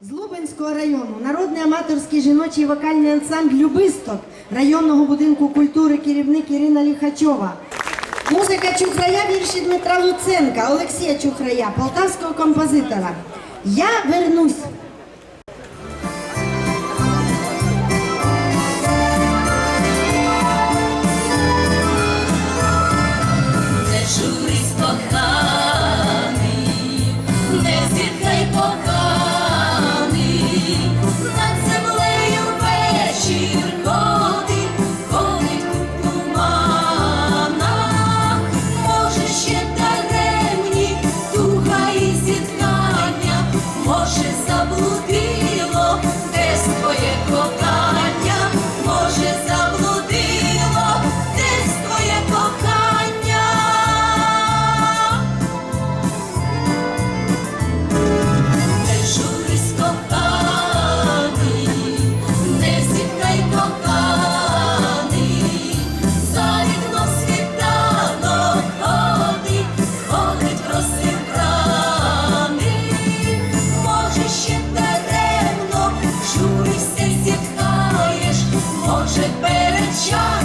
З Лубенського району народний аматорський жіночий вокальний ансамбль Любисток районного будинку культури керівник Ірина Ліхачова. Музика Чухрая, вірші Дмитра Луценка, Олексія Чухрая, полтавського композитора. Я вернусь. shine.